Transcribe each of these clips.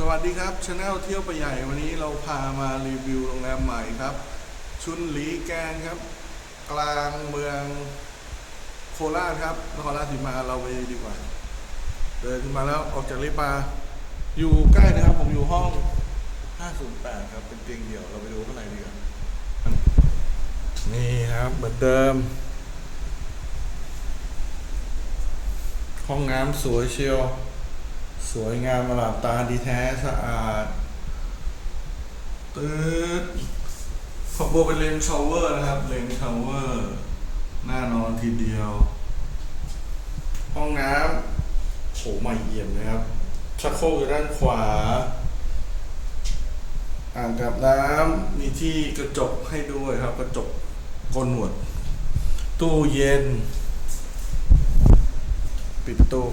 สวัสดีครับชาแนลเที่ยวไปใหญ่วันนี้เราพามารีวิวโรงแรมใหม่ครับ ชุนหลีแกนครับ กลางเมืองโคราชครับนครราชสีมาเราไปดีกว่า เดินขึ้นมาแล้วออกจากลิฟต์มาอยู่ใกล้นะครับ ผมอยู่ห้อง 508 ครับ เป็นเตียงเดี่ยวเราไปดูข้างในดีกว่านี่ครับเหมือนเดิม ห้องน้ำสวยเชียว สวยงามระหลาดตาดีแท้สะอาดตืดขอบบัวเป็นเลนชาวเวอร์นะครับ เลนชาวเวอร์ หน่านอนทีเดียว ห้องน้ำโหใหม่เอี่ยมนะครับ ชักโครกอยู่ด้านขวา อ่างกับน้ำมีที่กระจกให้ด้วยครับ กระจกโกนหนวด ตู้เย็น ปิดตู้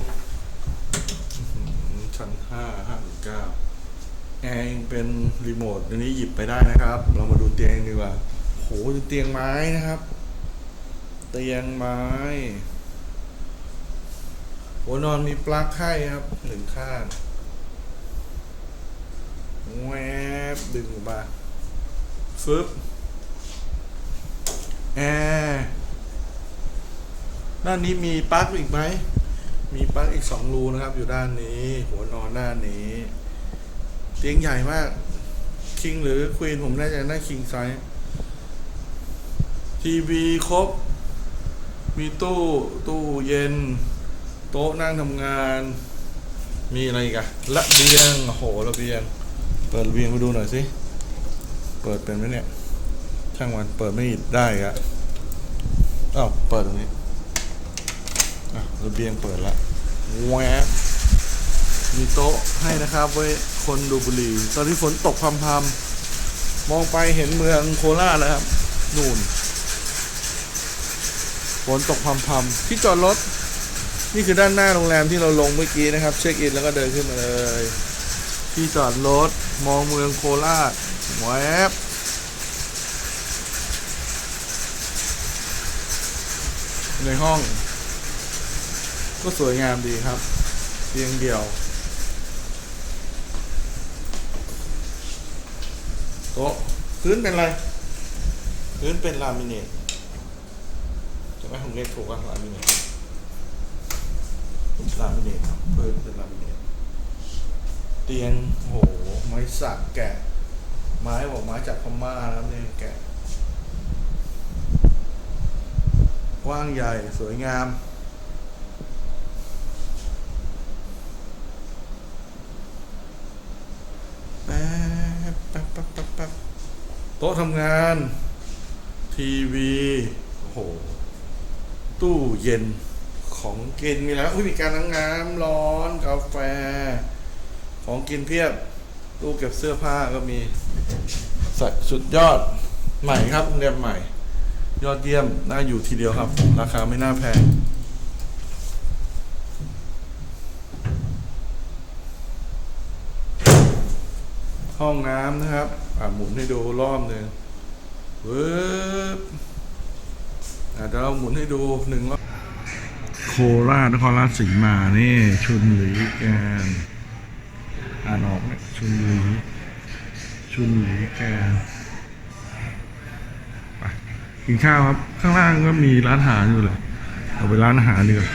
ชั้นห้าห้าเก้าแอร์ยังเป็นรีโมทอันนี้หยิบไปได้นะครับ เรามาดูเตียงดีกว่าโหเตียงไม้นะครับ เตียงไม้หัวนอนมีปลั๊กให้ครับหนึ่งข้างแวบดึงออกมาฟึบแอร์ด้านนี้มีปลั๊กอีกไหม มีปลั๊กอีกสองรูนะครับ อยู่ด้านนี้ หัวนอนด้านนี้เตียงใหญ่มากคิงหรือควีนผมน่าจะได้คิงไซส์ทีวีครบ มีตู้ตู้เย็น โต๊ะนั่งทำงาน มีอะไรอีกอะระเบียงโอ้โหระเบียง เปิดระเบียงมาดูหน่อยสิ เปิดเป็นไหมเนี่ยช่างมันเปิดไม่ได้อะอ้าวเปิดตรงนี้อะระเบียงเปิดละ แหวมีโต๊ะให้นะครับไว้คนดูบุหรี่ตอนที่ฝนตกพรำๆมองไปเห็นเมืองโคราชแล้วครับ นู่น ฝนตกพรำๆที่จอดรถ นี่คือด้านหน้าโรงแรมที่เราลงเมื่อกี้นะครับ เช็คอินแล้วก็เดินขึ้นมาเลย ที่จอดรถมองเมืองโคราชแวบในห้อง ก็สวยงามดีครับเตียงเดี่ยวโต๊ะพื้นเป็นอะไร พื้นเป็นลามิเนตจะไม่ผมเรียกถูกว่าลามิเนตลามิเนตครับพื้นเป็นลามิเนตเตียงโหไม้สักแกะ ไม้บอกไม้จากพม่าแล้วเนี่ยแกะกว้างใหญ่สวยงาม แป๊บแป๊บแป๊บแป๊บแป๊บ โต๊ะทำงาน ทีวีโอ้โหตู้เย็นของกินมีแล้วอุ้ยมีการล้งน้ำร้อนกาแฟ ของกินเพียบตู้เก็บเสื้อผ้าก็มีสัสุดยอดใหม่ครับโรงแรมใหม่ ยอดเยี่ยมน่าอยู่ทีเดียวครับ ราคาไม่น่าแพง ห้องน้ำนะครับ อ่าหมุนให้ดูรอบหนึ่งเวิบอ่าเดี๋ยวเราหมุนให้ดูหนึ่งรอบโคราชนครราชสีมานี่ชุนหลีแกนอ่านออกไหมชุนหลีชุนหลีแกนกินข้าวครับ ข้างล่างก็มีร้านอาหารอยู่เลยเอาไปร้านอาหารดีกว่า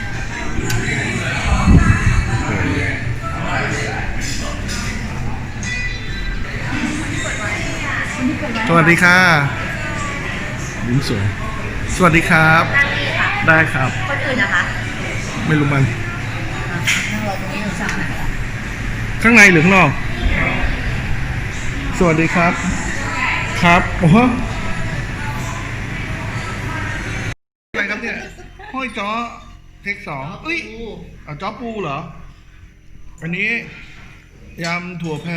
สวัสดีค่ะยิ้มสวย สวัสดีครับ นั่งนี่ค่ะ ได้ครับ คนอื่นนะคะไม่รู้มัน นั่งรอตรงนี้หนูสั่งไหนล่ะข้างในหรือข้างนอก สวัสดีครับ ครับ โอ้โหอะไรครับเนี่ย ห้อยจ้อเทคสองเอ้ยเอาจ้อปูเหรอ อันนี้ยำถั่วแพร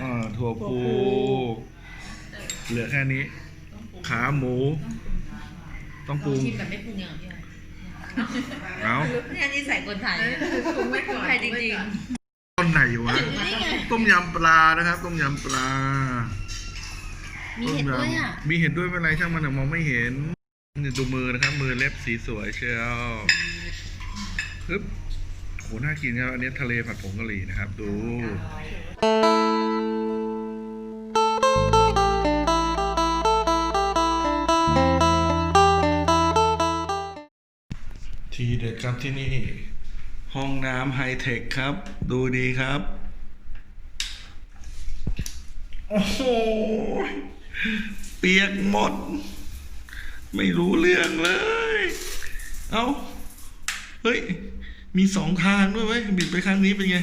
อ่าถั่วปู เหลือแค่นี้ ขาหมู ต้องปรุงชิมแบบไม่ปรุงอย่างพี่เอาเนี่ยนี่ใส่คนไทยปรุงไม่ปรุงไทยจริงต้นไหนอยู่วะต้มยำปลานะครับ ต้มยำปลาๆมีเห็ดด้วยอะ มีเห็ดด้วยเป็นไรช่างมันแต่มองไม่เห็นนี่ดูมือนะครับ มือเล็บสีสวยเชียวปึ๊บโหน่ากินครับ อันนี้ทะเลผัดผงกะหรี่นะครับ ดู ครับที่นี่ ห้องน้ำไฮเทคครับ ดูดีครับ โอ้โห เปียกหมด ไม่รู้เรื่องเลย เอาเฮ้ย มีสองทางด้วยเว้ยบิดไปข้างนี้เป็นไง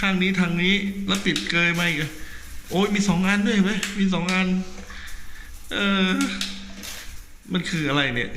ข้างนี้ทางนี้ แล้วติดเกยมาอีกอโอ้ยมีสองอันด้วยเว้ยมีสองอัน เออ มันคืออะไรเนี่ย